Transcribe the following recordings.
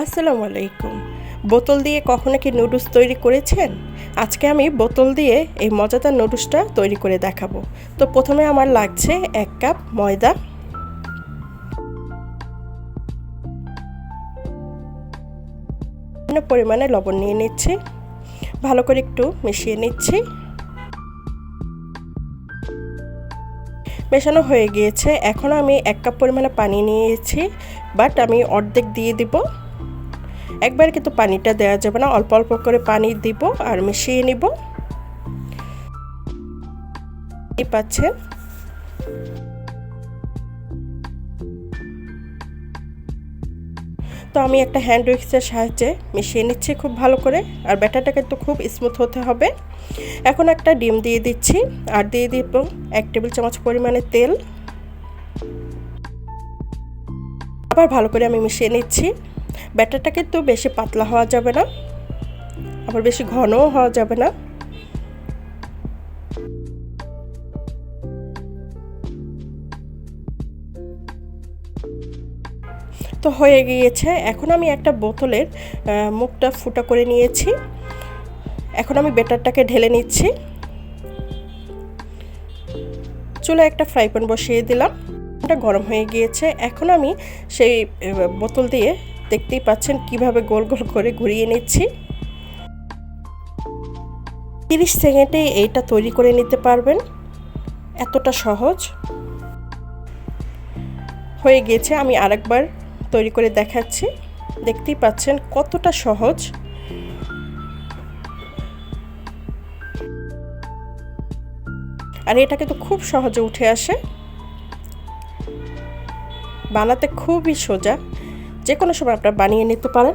আসসালামু আলাইকুম। বোতল দিয়ে কখনো কি নুডলস তৈরি করেছেন? আজকে আমি বোতল দিয়ে এই মজাদার নুডলসটা তৈরি করে দেখাবো। তো প্রথমে আমার লাগছে এক কাপ ময়দা। পরিমাণে লবণ নিয়ে নিচ্ছি। ভালো করে একটু মিশিয়ে নিচ্ছি। মেশানো হয়ে গিয়েছে। এখন আমি এক কাপ পরিমাণে পানি নিয়েছি বাট আমি অর্ধেক দিয়ে দিব। একবার কিন্তু পানিটা দেওয়া যাবে না, অল্প অল্প করে পানি দিব আর মিশিয়ে নিব। পাচ্ছেন তো আমি একটা হ্যান্ড উইক্সের সাহায্যে মিশিয়ে নিচ্ছি খুব ভালো করে, আর ব্যাটারটা কিন্তু খুব স্মুথ হতে হবে। এখন একটা ডিম দিয়ে দিচ্ছি, আর দিয়ে দিব এক টেবিল চামচ পরিমাণে তেল। আবার ভালো করে আমি মিশিয়ে নিচ্ছি। ব্যাটারটা কিন্তু বেশি পাতলা হওয়া যাবে না, আবার বেশি ঘনও হওয়া যাবে না। তো হয়ে গিয়েছে। এখন আমি একটা বোতলের মুখটা ফুটা করে নিয়েছি। এখন আমি বেটারটাকে ঢেলে নিচ্ছি। চুলে একটা ফ্রাই প্যান বসিয়ে দিলাম। ওটা গরম হয়ে গিয়েছে। এখন আমি সেই বোতল দিয়ে দেখতেই পাচ্ছেন কীভাবে গোল গোল করে ঘুরিয়ে নিচ্ছি। তিরিশ সেকেন্ডে এইটা তৈরি করে নিতে পারবেন। এতটা সহজ। হয়ে গিয়েছে। আমি আরেকবার তৈরি করে দেখাচ্ছি। দেখতেই পাচ্ছেন কতটা সহজ। আর এটা কিন্তু খুব সহজে উঠে আসে। বানাতে খুবই সোজা। যে কোনো সময় আপনারা বানিয়ে নিতে পারেন।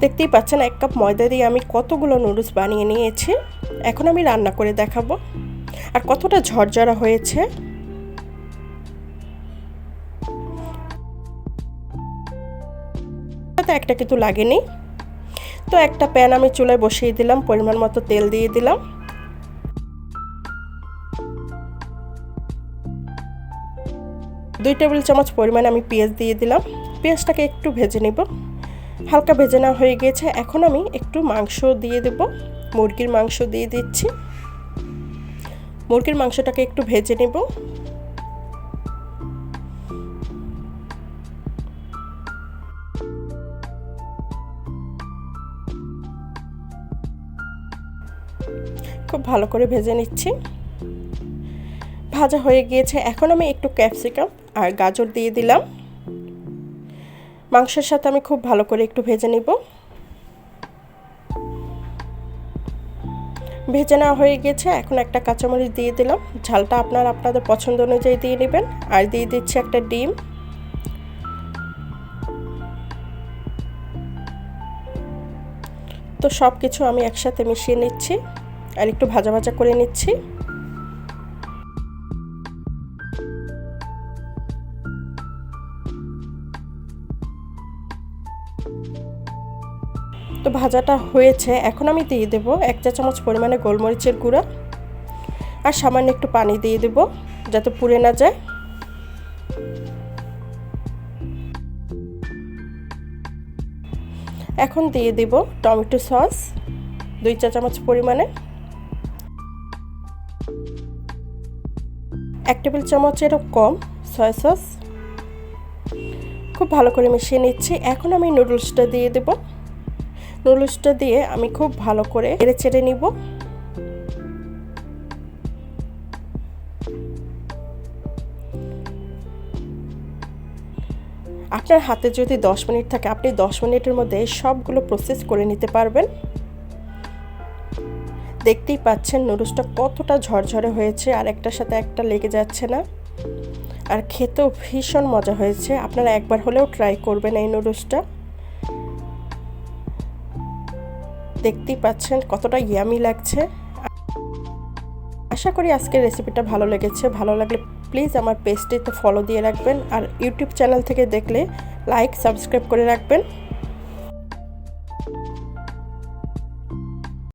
দেখতেই পাচ্ছেন এক কাপ ময়দা দিয়ে আমি কতগুলো নুডলস বানিয়ে নিয়েছি। এখন আমি রান্না করে দেখাবো। আর কতটা ঝরঝরা হয়েছে। একটা কিন্তু লাগেনি। তো একটা প্যান আমি চুলায় বসিয়ে দিলাম, পরিমাণ মতো তেল দিয়ে দিলাম। দুই টেবিল চামচ পরিমাণে আমি পেঁয়াজ দিয়ে দিলাম। পেঁয়াজটাকে একটু ভেজে নেব। হালকা ভেজে নেওয়া হয়ে গিয়েছে। এখন আমি একটু মাংস দিয়ে দেব। মুরগির মাংস দিয়ে দিচ্ছি। মুরগির মাংসটাকে একটু ভেজে নেব। খুব ভালো করে ভেজে নিচ্ছি। ভাজা হয়ে গিয়েছে। এখন আমি একটু ক্যাপসিকাম আর গাজর দিয়ে দিলাম। মাংসের সাথে আমি খুব ভালো করে একটু ভেজে নিব। ভেজে নেওয়া হয়ে গেছে এখন একটা কাঁচামরিচ দিয়ে দিলাম। ঝালটা আপনার আপনাদের পছন্দ অনুযায়ী দিয়ে নেবেন। আর দিয়ে দিচ্ছি একটা ডিম। তো সব কিছু আমি একসাথে মিশিয়ে নিচ্ছি আর একটু ভাজা ভাজা করে নিচ্ছি। তো ভাজাটা হয়েছে, এখন আমি দিয়ে দেব এক চা চামচ পরিমাণে গোলমরিচের গুঁড়া আর সামান্য একটু পানি দিয়ে দেব যাতে পুড়ে না যায়। এখন দিয়ে দেব টমেটো সস, দুই চা চামচ পরিমাণে। এক টেবিল চামচেরও কম সয়া সস খুব ভালো করে মিশিয়ে নিচ্ছি। এখন আমি নুডলসটা দিয়ে দেব। নুডলসটা দিয়ে আমি খুব ভালো করে এড়ে চেড়ে নিব। আপনার হাতে যদি দশ মিনিট থাকে, আপনি দশ মিনিটের মধ্যে সবগুলো প্রসেস করে নিতে পারবেন। দেখতেই পাচ্ছেন নুডলসটা কতটা ঝরঝরে হয়েছে, আর একটার সাথে একটা লেগে যাচ্ছে না। আর খেতেও ভীষণ মজা হয়েছে। আপনারা একবার হলেও ট্রাই করবেন এই নুডলসটা। দেখতেই পাচ্ছেন কতটা ইয়ামি লাগছে। আশা করি আজকের রেসিপিটা ভালো লেগেছে। ভালো লাগলে প্লিজ আমার পেজটিতে ফলো দিয়ে রাখবেন আর ইউটিউব চ্যানেল থেকে দেখলে লাইক সাবস্ক্রাইব করে রাখবেন।